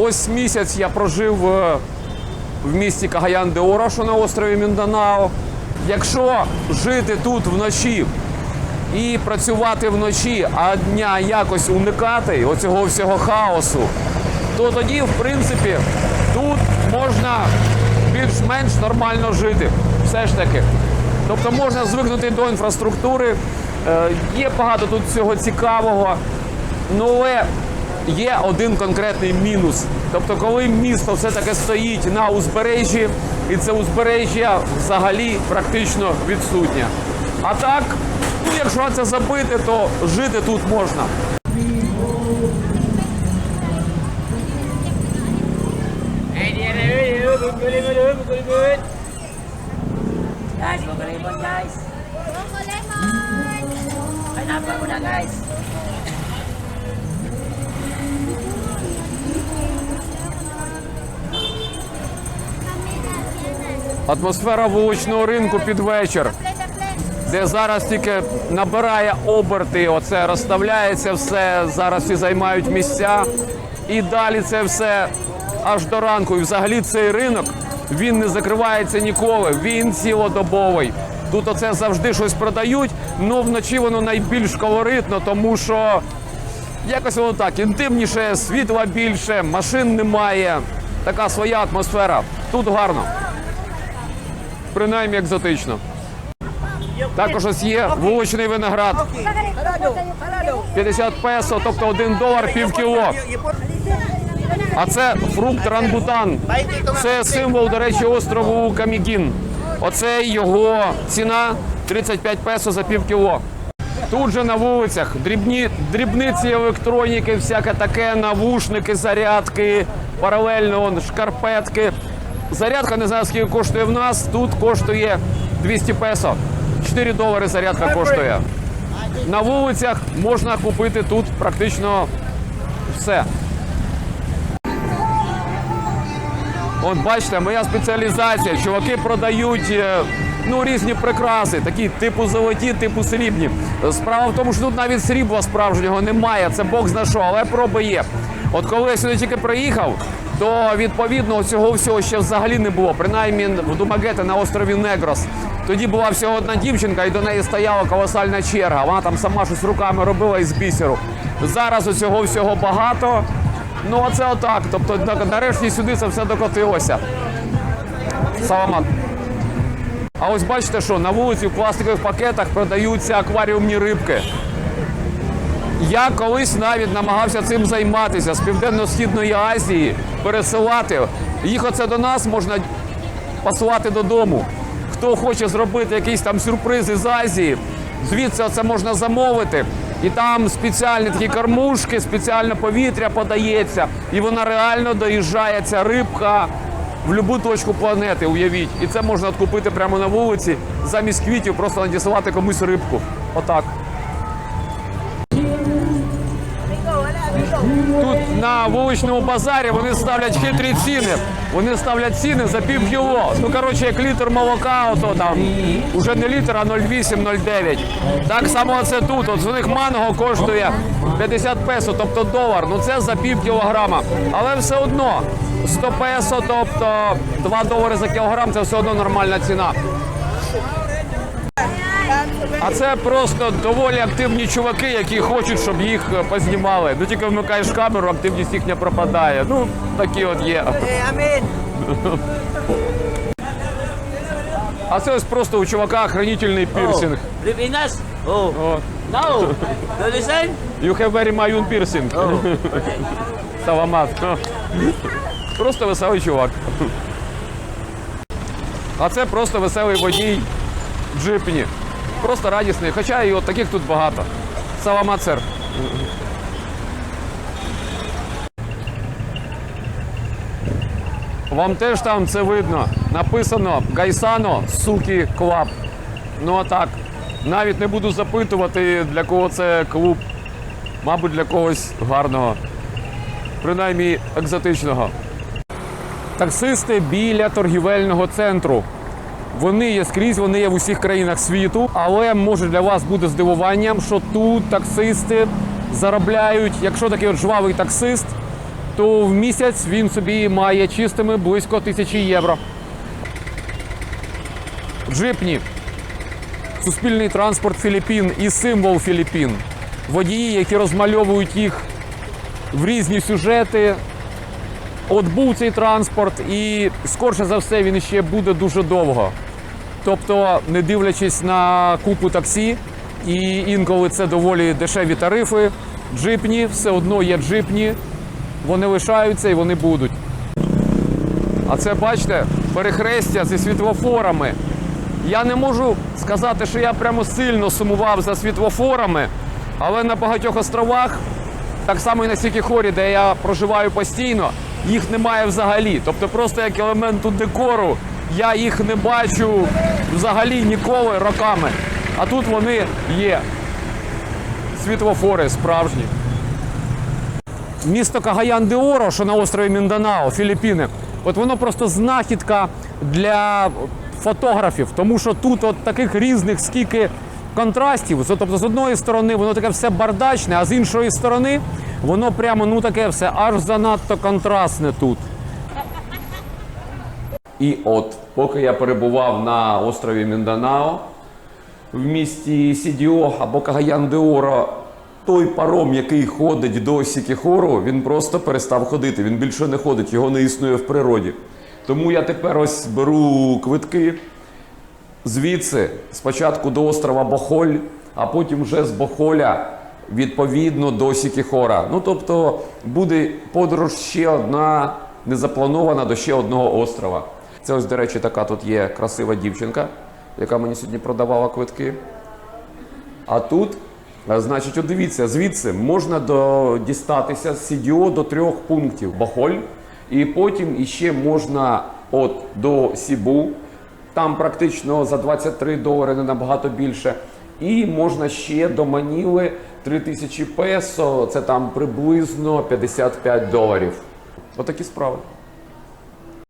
Ось місяць я прожив е, в місті Кагаян де Оро, що на острові Мінданао. Якщо жити тут вночі і працювати вночі, а дня якось уникати оцього всього хаосу, то тоді, в принципі, тут можна більш-менш нормально жити. Все ж таки. Тобто можна звикнути до інфраструктури. Е, Є багато тут всього цікавого. Ну, але є один конкретний мінус. Тобто, коли місто все-таки стоїть на узбережжі, і це узбережжя взагалі практично відсутнє. А так, ну, якщо це забити, то жити тут можна. Lima dulu, buku lima. Guys, guys. Buko lemon! Kenapa guys? Атмосфера вуличного ринку під вечір. Де зараз тільки набирає оберти, оце розставляється все, зараз всі займають місця. І далі це все аж до ранку. І взагалі цей ринок він не закривається ніколи, він цілодобовий. Тут оце завжди щось продають, але вночі воно найбільш колоритно, тому що якось воно так інтимніше, світла більше, машин немає. Така своя атмосфера. Тут гарно. Принаймні екзотично. Також ось є вуличний виноград. 50 песо, тобто 1 долар пів кіло. А це фрукт рангутан. Це символ, до речі, острову Камігін. Оце його ціна 35 песо за пів кіло. Тут же на вулицях дрібні, дрібниці електроніки, всяке таке, навушники, зарядки, паралельно он, шкарпетки. Зарядка не знаю, скільки коштує в нас. Тут коштує 200 песо. 4 долари зарядка коштує. На вулицях можна купити тут практично все. От бачите, моя спеціалізація. Чуваки продають е, ну, різні прикраси, такі типу золоті, типу срібні. Справа в тому, що тут навіть срібла справжнього немає. Це Бог зна що, але проби є. От коли я сюди тільки приїхав, то відповідно цього всього ще взагалі не було. Принаймні в Думагете на острові Негрос. Тоді була всього одна дівчинка, і до неї стояла колосальна черга. Вона там сама щось руками робила із бісеру. Зараз цього всього багато. Ну, оце отак. Тобто, нарешті сюди це все докотилося. Саламат. А ось бачите, що на вулиці в пластикових пакетах продаються акваріумні рибки. Я колись навіть намагався цим займатися з Південно-Східної Азії, пересилати. Їх оце до нас можна посилати додому. Хто хоче зробити якийсь там сюрприз із Азії, звідси це можна замовити. І там спеціальні такі кормушки, спеціальне повітря подається, і вона реально доїжджає ця рибка в будь-яку точку планети, уявіть. І це можна купити прямо на вулиці, замість квітів просто надіслати комусь рибку. Отак. Тут на вуличному базарі вони ставлять хитрі ціни. Вони ставлять ціни за пів кіло. Ну, коротше, як літр молока, ото там уже не літр, а 0,8-0,9. Так само це тут. От у них манго коштує 50 песо, тобто долар. Ну це за пів кілограма. Але все одно 100 песо, тобто 2 долари за кілограм, це все одно нормальна ціна. А це просто доволі активні чуваки, які хочуть, щоб їх е, познімали. Ну тільки вмикаєш камеру, активність їхня пропадає. Ну, такі от є. Eh, А це ось просто у чувака охранительний пірсинг. Filipinas? О, No. You listen? you have very mayun piercing. Саламат. Просто веселий чувак. А це просто веселий водій джипні. Просто радісний. Хоча і от таких тут багато. Саламат, сер. Вам теж там це видно. Написано Гайсано Сукі Клаб. Ну а так. Навіть не буду запитувати, для кого це клуб. Мабуть, для когось гарного. Принаймні екзотичного. Таксисти біля торгівельного центру. Вони є скрізь, вони є в усіх країнах світу, але може для вас буде здивуванням, що тут таксисти заробляють, якщо такий от жвавий таксист, то в місяць він собі має чистими близько тисячі євро. Джипні суспільний транспорт Філіппін і символ Філіппін. Водії, які розмальовують їх в різні сюжети. От був цей транспорт, і скорше за все він ще буде дуже довго. Тобто, не дивлячись на купу таксі, і інколи це доволі дешеві тарифи, джипні, все одно є джипні, вони лишаються і вони будуть. А це, бачите, перехрестя зі світлофорами. Я не можу сказати, що я прямо сильно сумував за світлофорами, але на багатьох островах, так само і на Сікіхорі, де я проживаю постійно, їх немає взагалі. Тобто просто як елементу декору я їх не бачу взагалі ніколи роками. А тут вони є. Світлофори справжні. Місто Кагаян де Оро, що на острові Мінданао, Філіппіни, от воно просто знахідка для фотографів, тому що тут от таких різних скільки контрастів. Тобто, з одної сторони воно таке все бардачне, а з іншої сторони воно прямо ну таке все аж занадто контрастне тут. І от, поки я перебував на острові Мінданао, в місті Сідіо або Кагаян де Оро, той паром, який ходить до Сікіхору, він просто перестав ходити. Він більше не ходить, його не існує в природі. Тому я тепер ось беру квитки звідси, спочатку до острова Бохоль, а потім вже з Бохоля відповідно до Сікіхора. Ну тобто буде подорож ще одна незапланована до ще одного острова. Це ось, до речі, така тут є красива дівчинка, яка мені сьогодні продавала квитки. А тут, е, значить, от дивіться, звідси можна до, дістатися з Сідіо до трьох пунктів Бахоль, і потім іще можна от до Сібу, там практично за 23 долари не набагато більше. І можна ще до Маніли 3000 песо, це там приблизно 55 доларів. Отакі справи.